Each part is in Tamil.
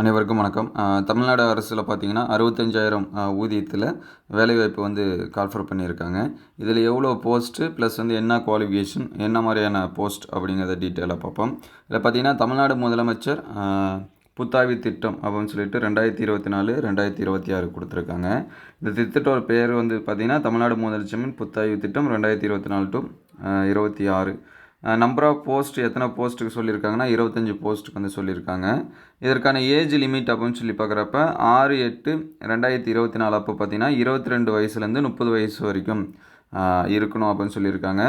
அனைவருக்கும் வணக்கம். தமிழ்நாடு அரசில் பார்த்தீங்கன்னா அறுபத்தஞ்சாயிரம் ஊதியத்தில் வேலைவாய்ப்பு வந்து கால்ஃபர் பண்ணியிருக்காங்க. இதில் எவ்வளோ போஸ்ட்டு ப்ளஸ் வந்து என்ன குவாலிஃபிகேஷன் என்ன மாதிரியான போஸ்ட் அப்படிங்கிறத டீட்டெயிலாக பார்ப்போம். இதில் பார்த்தீங்கன்னா தமிழ்நாடு முதலமைச்சர் அஹ், புத்தாய்வு திட்டம் அப்படின்னு சொல்லிட்டு ரெண்டாயிரத்தி இருபத்தி நாலு ரெண்டாயிரத்தி இருபத்தி ஆறு கொடுத்துருக்காங்க. இந்த திட்டத்தோட பேர் வந்து பார்த்திங்கன்னா தமிழ்நாடு முதலமைச்சரின் புத்தாய்வு திட்டம் ரெண்டாயிரத்தி இருபத்தி நாலு டு இருபத்தி ஆறு. நம்பர் ஆஃப் போஸ்ட் எத்தனை போஸ்ட்டுக்கு சொல்லியிருக்காங்கன்னா இருபத்தஞ்சி போஸ்ட்டுக்கு வந்து சொல்லியிருக்காங்க. இதற்கான ஏஜ் லிமிட் அப்படின்னு சொல்லி பார்க்குறப்ப ஆறு எட்டு ரெண்டாயிரத்தி இருபத்தி நாலு அப்போ பார்த்தீங்கன்னா இருபத்தி ரெண்டு வயசுலேருந்து முப்பது வயசு வரைக்கும். இருக்கணும் அப்படின்னு சொல்லியிருக்காங்க.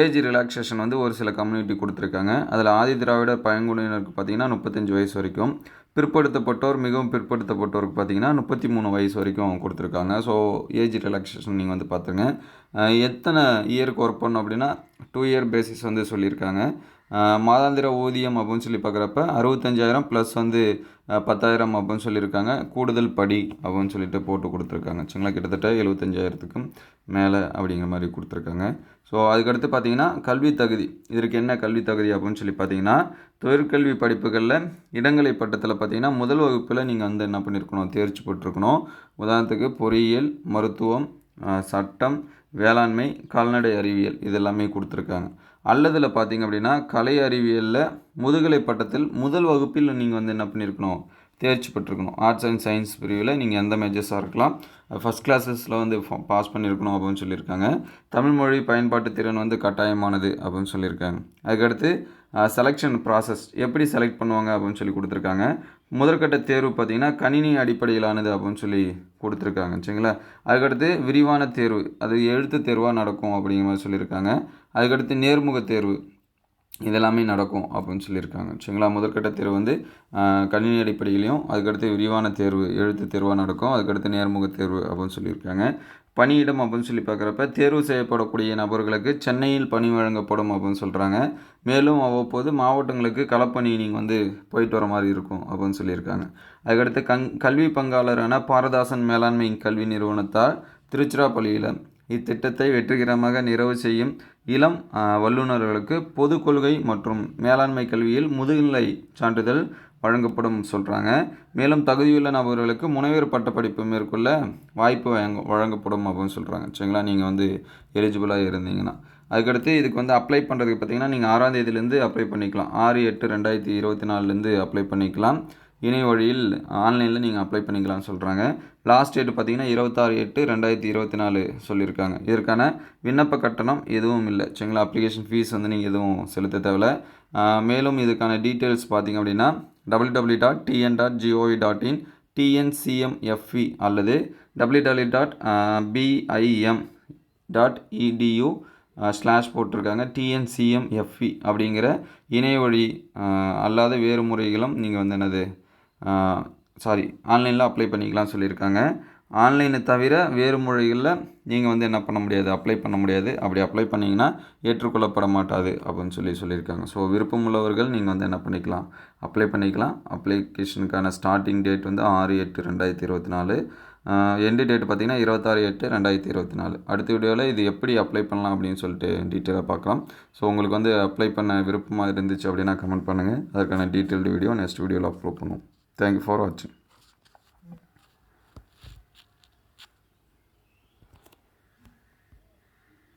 ஏஜ் ரிலாக்ஸேஷன் வந்து ஒரு சில கம்யூனிட்டி கொடுத்துருக்காங்க. அதில் ஆதி திராவிட பழங்குடியினருக்கு பார்த்தீங்கன்னா முப்பத்தஞ்சு வயசு வரைக்கும். பிற்படுத்தப்பட்டோர் மிகவும் பிற்படுத்தப்பட்டோருக்கு பார்த்தீங்கன்னா முப்பத்தி மூணு வயசு வரைக்கும் கொடுத்துருக்காங்க. ஸோ ஏஜ் ரிலாக்ஸேஷன் நீங்கள் வந்து பார்த்துங்க எத்தனை இயருக்கு ஒர்க் பண்ணணும் அப்படின்னா டூ இயர் பேசிஸ் வந்து சொல்லியிருக்காங்க. மாதாந்திர ஊதியம் அப்படின்னு சொல்லி பார்க்குறப்ப அறுபத்தஞ்சாயிரம் ப்ளஸ் வந்து பத்தாயிரம் அப்படின்னு சொல்லியிருக்காங்க. கூடுதல் படி அப்படின்னு சொல்லிட்டு போட்டு கொடுத்துருக்காங்க. சரிங்களா? கிட்டத்தட்ட எழுபத்தஞ்சாயிரத்துக்கும் மேலே அப்படிங்கிற மாதிரி கொடுத்துருக்காங்க. ஸோ அதுக்கடுத்து பார்த்தீங்கன்னா கல்வி தகுதி. இதற்கு என்ன கல்வி தகுதி அப்படின்னு சொல்லி பார்த்தீங்கன்னா தொழிற்கல்வி படிப்புகளில் இடங்களை பட்டத்தில் பார்த்தீங்கன்னா முதல் வகுப்பில் நீங்கள் வந்து என்ன பண்ணியிருக்கணும்? தேர்ச்சி போட்டிருக்கணும் உதாரணத்துக்கு பொறியியல் மருத்துவம் சட்டம் வேளாண்மை கால்நடை அறிவியல் இது எல்லாமே கொடுத்துருக்காங்க. அல்லதில் பார்த்தீங்க அப்படின்னா கலை அறிவியலில் முதுகலை பட்டத்தில் முதல் வகுப்பில் நீங்கள் வந்து என்ன பண்ணியிருக்கணும் தேர்ச்சி பெற்றிருக்கணும். ஆர்ட்ஸ் அண்ட் சயின்ஸ் பிரிவில் நீங்கள் எந்த மேஜர்ஸாக இருக்கலாம். ஃபஸ்ட் கிளாஸஸில் வந்து பாஸ் பண்ணியிருக்கணும் அப்படின்னு சொல்லியிருக்காங்க. தமிழ் மொழி பயன்பாட்டு திறன் வந்து கட்டாயமானது அப்படின்னு சொல்லியிருக்காங்க. அதுக்கடுத்து செலெக்ஷன் ப்ராசஸ் எப்படி செலக்ட் பண்ணுவாங்க அப்படின்னு சொல்லி கொடுத்துருக்காங்க. முதற்கட்ட தேர்வு பார்த்தீங்கன்னா கணினி அடிப்படையிலானது அப்படின்னு சொல்லி கொடுத்துருக்காங்க சரிங்களா? அதுக்கடுத்து விரிவான தேர்வு அது எழுத்து தேர்வாக நடக்கும் அப்படிங்கிற மாதிரி சொல்லியிருக்காங்க. அதுக்கடுத்து நேர்முக தேர்வு இதெல்லாமே நடக்கும் அப்படின்னு சொல்லியிருக்காங்க சரிங்களா? முதற்கட்ட தேர்வு வந்து கணினி அடிப்படையிலையும் அதுக்கடுத்து விரிவான தேர்வு எழுத்து தேர்வாக நடக்கும் அதுக்கடுத்து நேர்முக தேர்வு அப்படின்னு சொல்லியிருக்காங்க. பணியிடம் அப்படின்னு சொல்லி பார்க்குறப்ப தேர்வு செய்யப்படக்கூடிய நபர்களுக்கு சென்னையில் பணி வழங்கப்படும் அப்படின்னு சொல்கிறாங்க மேலும் அவ்வப்போது மாவட்டங்களுக்கு களப்பணி நீங்கள் வந்து போயிட்டு வர மாதிரி இருக்கும் அப்படின்னு சொல்லியிருக்காங்க. அதுக்கடுத்து கங் கல்வி பங்காளரான பாரதாசன் மேலாண்மை கல்வி நிறுவனத்தால் திருச்சிராப்பள்ளியில் இத்திட்டத்தை வெற்றிகரமாக நிறைவு செய்யும் இளம் வல்லுநர்களுக்கு பொது கொள்கை மற்றும் மேலாண்மை கல்வியில் முதுநிலை சான்றிதழ் வழங்கப்படும் சொல்கிறாங்க மேலும் தகுதியுள்ள நபர்களுக்கு முனைவர் பட்டப்படிப்பு மேற்கொள்ள வாய்ப்பு வழங்க வழங்கப்படும் அப்படின்னு சொல்கிறாங்க சரிங்களா? நீங்கள் வந்து எலிஜிபிளாக இருந்தீங்கன்னா. அதுக்கடுத்து இதுக்கு வந்து அப்ளை பண்ணுறதுக்கு பார்த்தீங்கன்னா நீங்கள் ஆறாம் தேதியிலேருந்து அப்ளை பண்ணிக்கலாம். ஆறு எட்டு ரெண்டாயிரத்தி இருபத்தி நாலுலேருந்து அப்ளை பண்ணிக்கலாம். இணைய வழியில் ஆன்லைனில் நீங்கள் அப்ளை பண்ணிக்கலாம்னு சொல்கிறாங்க லாஸ்ட் டேட் பார்த்தீங்கன்னா இருபத்தாறு எட்டு ரெண்டாயிரத்தி இருபத்தி நாலு சொல்லியிருக்காங்க. இதற்கான விண்ணப்ப கட்டணம் எதுவும் இல்லை. சரிங்களா? அப்ளிகேஷன் ஃபீஸ் வந்து நீங்கள் எதுவும் செலுத்த தேவையில்ல. மேலும் இதுக்கான டீட்டெயில்ஸ் பார்த்தீங்க அப்படின்னா W W dot TN dot gov dot in TNCMFE அல்லது W W dot BIM dot edu slash போட்டிருக்காங்க டிஎன்சிஎம்எஃப்இ அப்படிங்கிற இணைய வழி அல்லாத வேறு முறைகளும் நீங்கள் வந்து என்னது சாரி ஆன்லைனில் அப்ளை பண்ணிக்கலாம் சொல்லியிருக்காங்க. ஆன்லைனை தவிர வேறு மொழிகளில் நீங்கள் வந்து என்ன பண்ண முடியாது அப்ளை பண்ண முடியாது. அப்படி அப்ளை பண்ணிங்கன்னா ஏற்றுக்கொள்ளப்பட மாட்டாது அப்படின்னு சொல்லி சொல்லியிருக்காங்க. ஸோ விருப்பமுள்ளவர்கள் நீங்கள் வந்து என்ன பண்ணிக்கலாம் அப்ளை பண்ணிக்கலாம். அப்ளிகேஷனுக்கான ஸ்டார்டிங் டேட் வந்து ஆறு எட்டு ரெண்டாயிரத்தி இருபத்தி நாலு. எண்டு டேட் பார்த்தீங்கன்னா இருபத்தாறு எட்டு ரெண்டாயிரத்தி இருபத்தி நாலு. அடுத்த வீடியோவில் இது எப்படி அப்ளை பண்ணலாம் அப்படின்னு சொல்லிட்டு டீட்டெயிலாக பார்க்கலாம். ஸோ உங்களுக்கு வந்து அப்ளை பண்ண விருப்பமாக இருந்துச்சு அப்படின்னா கமெண்ட் பண்ணுங்கள் அதற்கான டீட்டெயில்டு வீடியோ நெக்ஸ்ட் வீடியோவில் அப்லோட் பண்ணுவோம். தேங்க்யூ ஃபார் வாட்சிங்